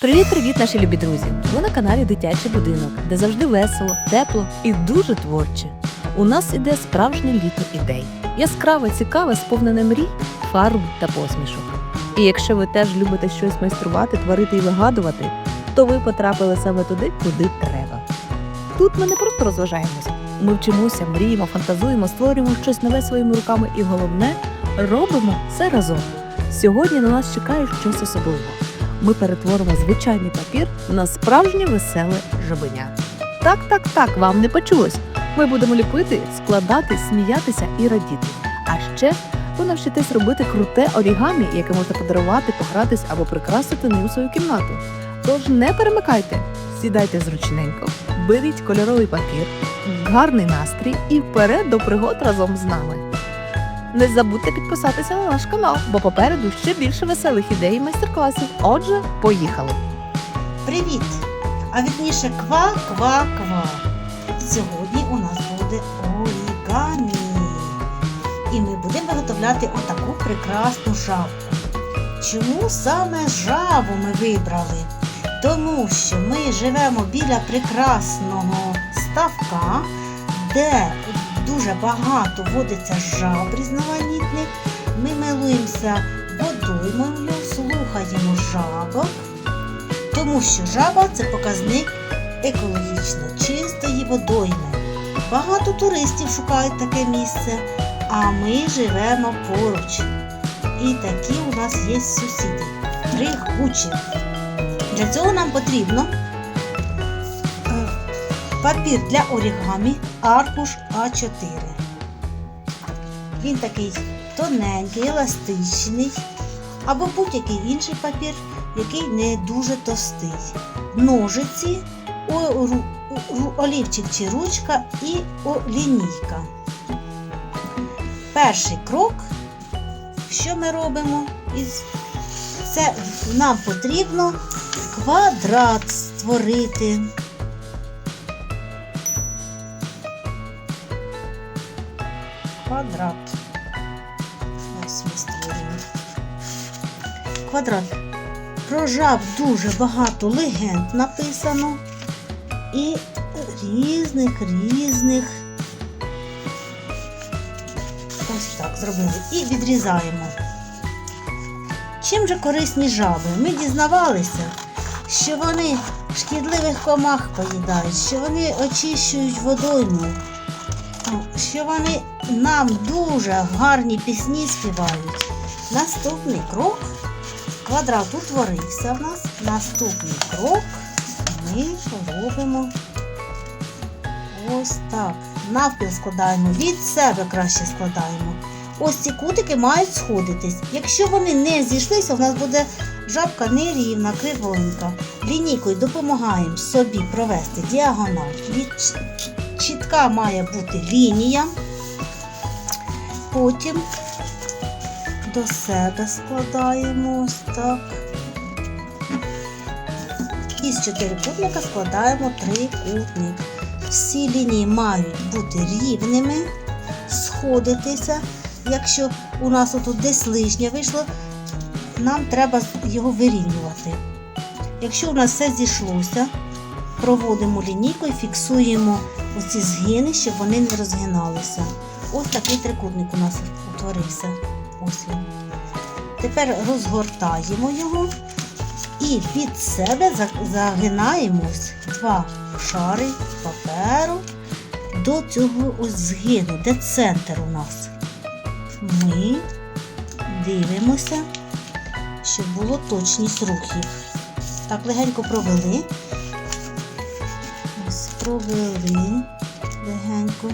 Привіт-привіт, наші любі друзі! Ви на каналі Дитячий будинок, де завжди весело, тепло і дуже творче. У нас іде справжнє літо ідей. Яскраве, цікаве, сповнене мрій, фарб та посмішок. І якщо ви теж любите щось майструвати, творити і вигадувати, то ви потрапили саме туди, куди треба. Тут ми не просто розважаємося. Ми вчимося, мріємо, фантазуємо, створюємо щось нове своїми руками і головне робимо все разом. Сьогодні на нас чекає щось особливе ми перетворимо звичайний папір на справжнє веселе жабеня. Так, так, так, вам не почулось. Ми будемо ліпити, складати, сміятися і радіти. А ще ви навчитесь робити круте орігамі, яке можна подарувати, погратись або прикрасити ним свою кімнату. Тож не перемикайте, сідайте зручненько, беріть кольоровий папір, гарний настрій і вперед до пригод разом з нами. Не забудьте підписатися на наш канал, бо попереду ще більше веселих ідей і майстер-класів. Отже, поїхали! Привіт! А вірніше ква-ква-ква. Сьогодні у нас буде орігамі. І ми будемо виготовляти отаку прекрасну жабку. Чому саме жабу ми вибрали? Тому що ми живемо біля прекрасного ставка, де дуже багато водиться жаб різноманітних. Ми милуємося водоймою, слухаємо жабок. Тому що жаба це показник екологічно чистої водойми. Багато туристів шукають таке місце, а ми живемо поруч. І такі у нас є сусіди. Три гучі. Для цього нам потрібно папір для орігамі, аркуш А4. Він такий тоненький, еластичний, або будь-який інший папір який не дуже товстий. Ножиці, олівчик чи ручка і лінійка. Перший крок, що ми робимо, це нам потрібно квадрат створити. Квадрат. Ось ми створюємо. Квадрат. Про жаб дуже багато легенд написано і різних різних. Ось так зробили. І відрізаємо. Чим же корисні жаби? Ми дізнавалися, що вони шкідливих комах поїдають, що вони очищують водойму, що вони нам дуже гарні пісні співають. Наступний крок квадрат утворився в нас. Наступний крок ми робимо ось так. Навпіл складаємо, від себе краще складаємо. Ось ці кутики мають сходитись. Якщо вони не зійшлися, у нас буде жабка нерівна, кривонька. Лінійкою допомагаємо собі провести діагональ. Чітка має бути лінія. Потім до себе складаємо ось так. Із чотирикутника складаємо трикутник. Всі лінії мають бути рівними, сходитися. Якщо у нас отут десь лишнє вийшло, нам треба його вирівнювати. Якщо у нас все зійшлося, проводимо лінійку і фіксуємо оці згини, щоб вони не розгиналися. Ось такий трикутник у нас утворився. Ось. Тепер розгортаємо його і під себе загинаємо два шари паперу до цього ось згину, де центр у нас. Ми дивимося, щоб було точність рухів. Так, легенько провели. Ось провели легенько.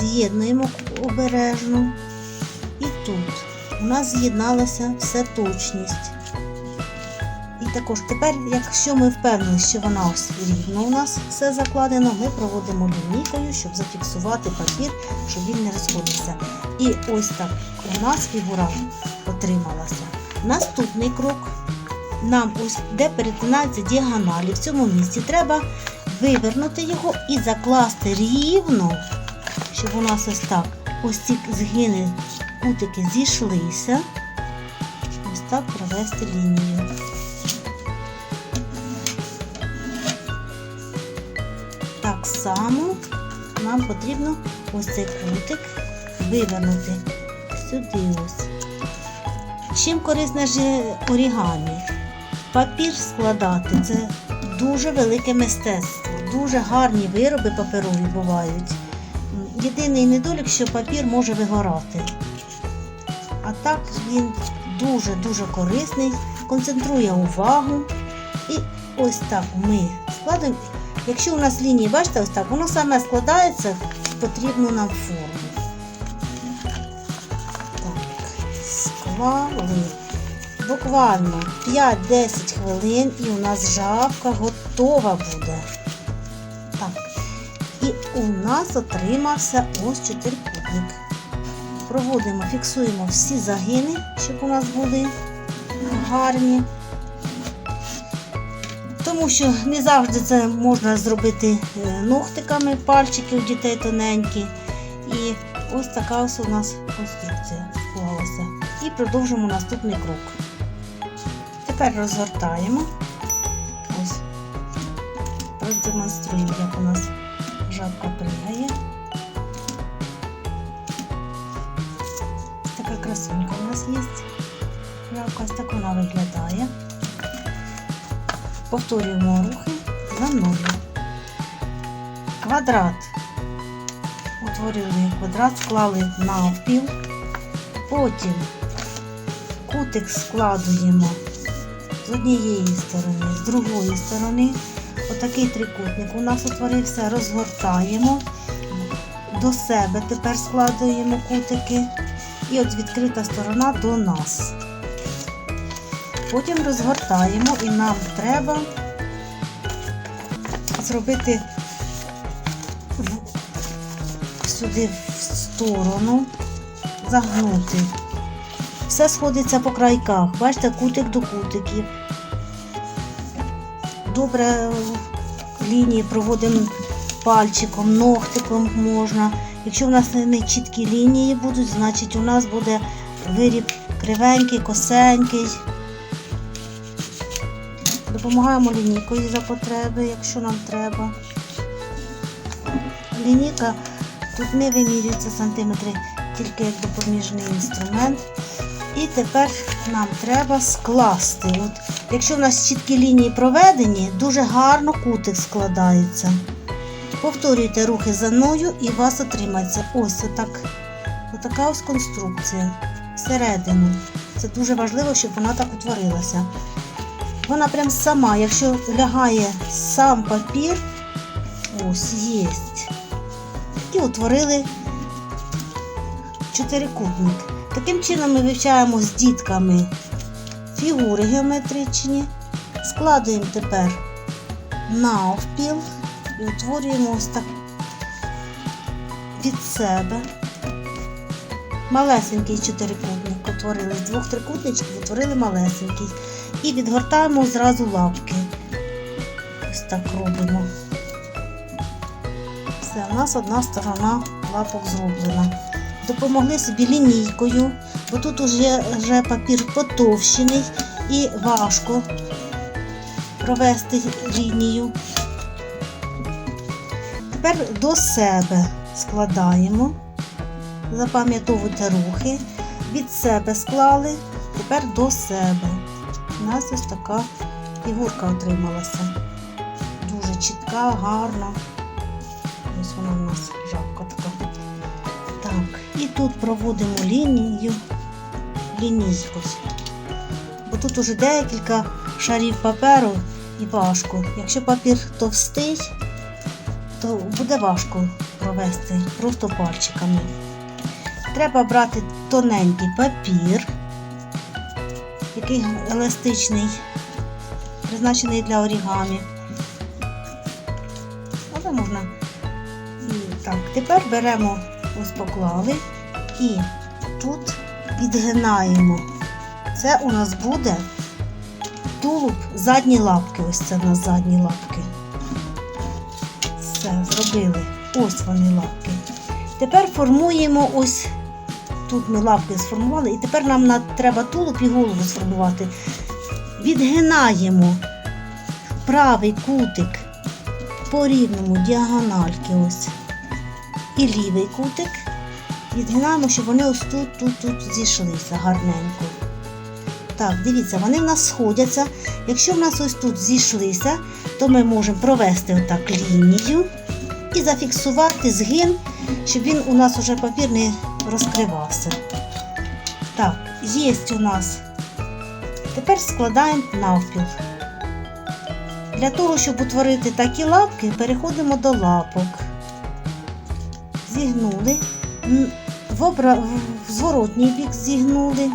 З'єднуємо обережно. І тут у нас з'єдналася все точність. І також тепер, якщо ми впевнені, що вона рівно у нас все закладено, ми проводимо лінійкою, щоб зафіксувати папір, щоб він не розходився. І ось так у нас фігура отрималася. Наступний крок. Нам ось де перетинаються діагоналі в цьому місці, треба вивернути його і закласти рівно, щоб у нас ось так ось ці згини кутики зійшлися. Ось так провести лінію. Так само нам потрібно ось цей кутик вивернути сюди ось. Чим корисне ж орігамі? Папір складати це дуже велике мистецтво. Дуже гарні вироби паперові бувають. Єдиний недолік, що папір може вигорати. А так він дуже-дуже корисний, концентрує увагу. І ось так ми складемо. Якщо у нас лінії, бачите, ось так, воно саме складається в потрібну нам форму. Так, склали. Буквально 5-10 хвилин і у нас жабка готова буде. У нас отримався ось чотирикутник. Проводимо, фіксуємо всі загини, щоб у нас були гарні. Тому що не завжди це можна зробити е, ногтиками, пальчики у дітей тоненькі. І ось така ось у нас конструкція склалася. І продовжимо наступний крок. Тепер розгортаємо. Ось. Продемонструємо, як у нас жабка пригає. Така красунька у нас є. Жабка ось так вона виглядає. Повторюємо рухи за мною. Квадрат. Утворили квадрат, склали навпіл. Потім кутик складуємо з однієї сторони, з другої сторони. Отакий трикутник у нас утворився, розгортаємо. До себе тепер складуємо кутики. І от відкрита сторона до нас. Потім розгортаємо і нам треба зробити сюди в сторону, загнути. Все сходиться по крайках. Бачите, кутик до кутиків. Добре лінії проводимо пальчиком, ногтиком можна. Якщо в нас не чіткі лінії будуть, значить у нас буде виріб кривенький, косенький. Допомагаємо лінійкою за потреби, якщо нам треба. Лінійка тут не вимірюється сантиметри, тільки як допоміжний інструмент. І тепер нам треба скласти. От, якщо в нас чіткі лінії проведені, дуже гарно кутик складається. Повторюйте рухи за мною і у вас отримається ось отак, отака ось конструкція всередину. Це дуже важливо, щоб вона так утворилася. Вона прям сама, якщо лягає сам папір, ось є. І утворили чотирикутник. Таким чином ми вивчаємо з дітками фігури геометричні, складуємо тепер навпіл і утворюємо ось так від себе. Малесенький чотирикутник утворили з двох трикутничків, утворили малесенький. І відгортаємо зразу лапки. Ось так робимо. Все, у нас одна сторона лапок зроблена. Допомогли собі лінійкою, бо тут уже, вже папір потовщений і важко провести лінію. Тепер до себе складаємо, запам'ятовуйте рухи, від себе склали, тепер до себе. У нас ось така фігурка отрималася. Дуже чітка, гарна. Ось вона у нас жабка і тут проводимо лінію, лінійку. Бо тут уже декілька шарів паперу і важко. Якщо папір товстий, то буде важко провести просто пальчиками. Треба брати тоненький папір, який еластичний, призначений для орігамі. Але можна. І так, тепер беремо, ось поклали і тут відгинаємо. Це у нас буде тулуб задні лапки. Ось це у нас задні лапки. Все, зробили. Ось вони лапки. Тепер формуємо ось. Тут ми лапки сформували, і тепер нам треба тулуб і голову сформувати. Відгинаємо правий кутик по рівному діагональки ось і лівий кутик. Відгинаємо, щоб вони ось тут, тут, тут зійшлися гарненько. Так, дивіться, вони в нас сходяться. Якщо в нас ось тут зійшлися, то ми можемо провести отак лінію і зафіксувати згин, щоб він у нас уже папір не розкривався. Так, є у нас. Тепер складаємо навпіл. Для того, щоб утворити такі лапки, переходимо до лапок. Зігнули, в, зворотній бік зігнули.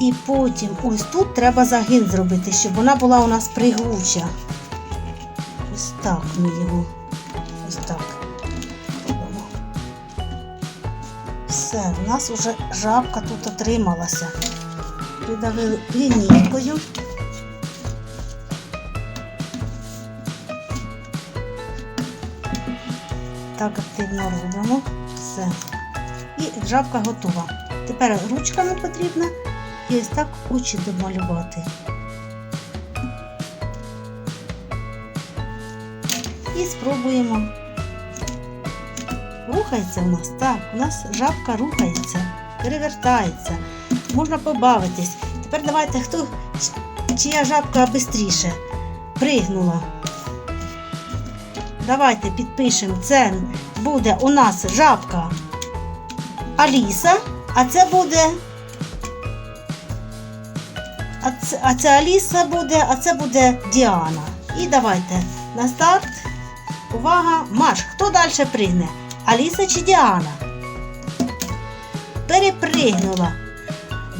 І потім ось тут треба загин зробити, щоб вона була у нас пригуча. Ось так ми його. Ось так. Все, у нас вже жабка тут отрималася. Придавили лінійкою. Так активно робимо. Все. І жабка готова. Тепер ручками потрібно і ось так очі домалювати. І спробуємо. Рухається у нас, так, у нас жабка рухається, перевертається. Можна побавитись. Тепер давайте, хто чия жабка швидше пригнула. Давайте підпишемо. Це буде у нас жабка Аліса, а це буде. А це, а це Аліса буде, а це буде Діана. І давайте на старт. Увага! Маш, хто далі пригне? Аліса чи Діана? Перепригнула.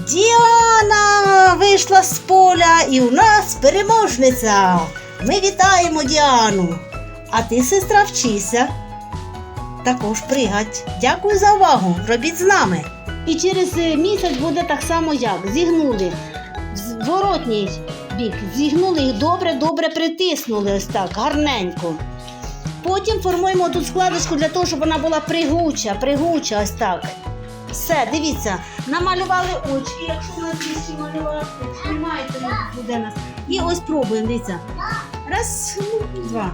Діана вийшла з поля і у нас переможниця. Ми вітаємо Діану. А ти, сестра, вчися. Також пригать. Дякую за увагу. Робіть з нами. І через е, місяць буде так само, як зігнули зворотній бік. Зігнули їх добре, добре притиснули ось так, гарненько. Потім формуємо тут складочку для того, щоб вона була пригуча, пригуча ось так. Все, дивіться, намалювали очі, якщо у нас більше малювати, немає, буде нас. І ось пробуємо, дивіться. Раз, два.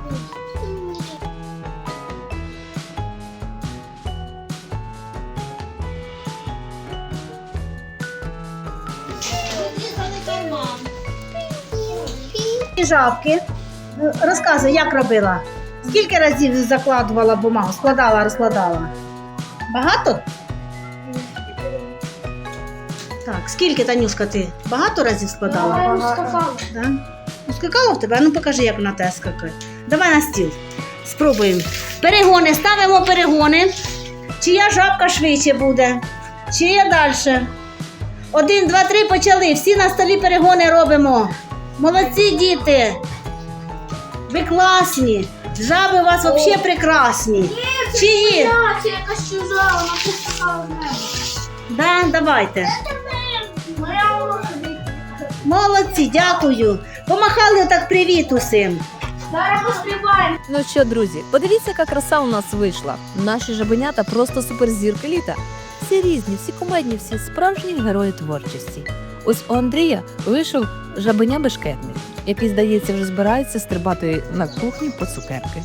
Жабки. Розказуй, як робила. Скільки разів закладувала бумагу? Складала, розкладала. Багато? Так, скільки, Танюшка, ти? Багато разів складала? Да? Ну, скакала в тебе? Ну покажи, як вона те скакає. Давай на стіл. Спробуємо. Перегони, ставимо перегони. Чия жабка швидше буде? Чия далі? Один, два, три, почали. Всі на столі перегони робимо. Молодці діти. Ви класні. Жаби у вас взагалі прекрасні. Чиї? Це якась чужа, вона пускала в мене. Да, давайте. Молодці, дякую. Помахали так привіт усім. Зараз поспіваємо. Ну що, друзі, подивіться, яка краса у нас вийшла. Наші жабенята просто суперзірки літа. Всі різні, всі комедні, всі справжні герої творчості. Ось у Андрія вийшов жабеня бешкетник, який, здається, вже збирається стрибати на кухні по цукерки.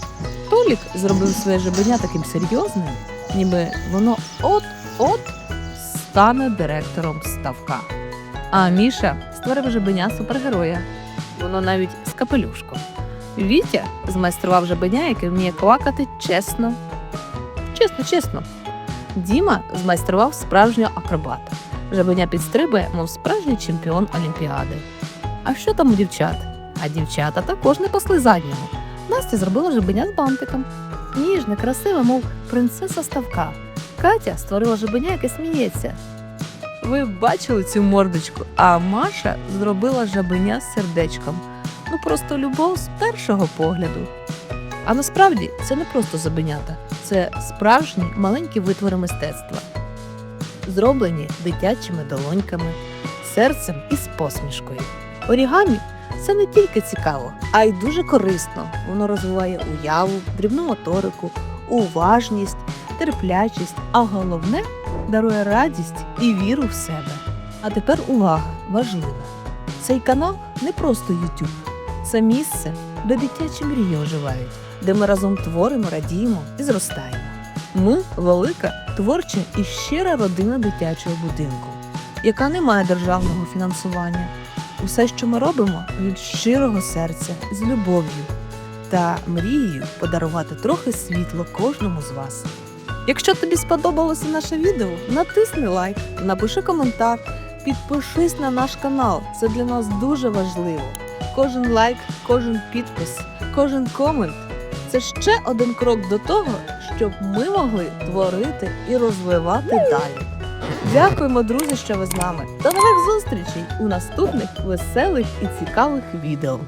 Толік зробив своє жабеня таким серйозним, ніби воно от-от стане директором ставка. А Міша створив жабеня супергероя. Воно навіть з капелюшком. Вітя змайстрував жабеня, яке вміє квакати чесно. Чесно, чесно. Діма змайстрував справжнього акробата. Жабеня підстрибує, мов справжній чемпіон Олімпіади. А що там у дівчат? А дівчата також не пасли заднього. Настя зробила жабеня з бантиком. Ніжне, красиве, мов принцеса ставка. Катя створила жабеня, яке сміється. Ви бачили цю мордочку, а Маша зробила жабеня з сердечком. Ну просто любов з першого погляду. А насправді це не просто забенята, це справжні маленькі витвори мистецтва, зроблені дитячими долоньками, серцем і з посмішкою. Орігамі це не тільки цікаво, а й дуже корисно. Воно розвиває уяву, дрібну моторику, уважність, терплячість, а головне дарує радість і віру в себе. А тепер увага важлива. Цей канал не просто YouTube. Це місце, де дитячі мрії оживають, де ми разом творимо, радіємо і зростаємо. Ми велика, творча і щира родина дитячого будинку, яка не має державного фінансування. Усе, що ми робимо, від щирого серця, з любов'ю та мрією подарувати трохи світло кожному з вас. Якщо тобі сподобалося наше відео, натисни лайк, напиши коментар, підпишись на наш канал. Це для нас дуже важливо. Кожен лайк, кожен підпис, кожен комент це ще один крок до того, щоб ми могли творити і розвивати далі. Дякуємо, друзі, що ви з нами. До нових зустрічей у наступних веселих і цікавих відео.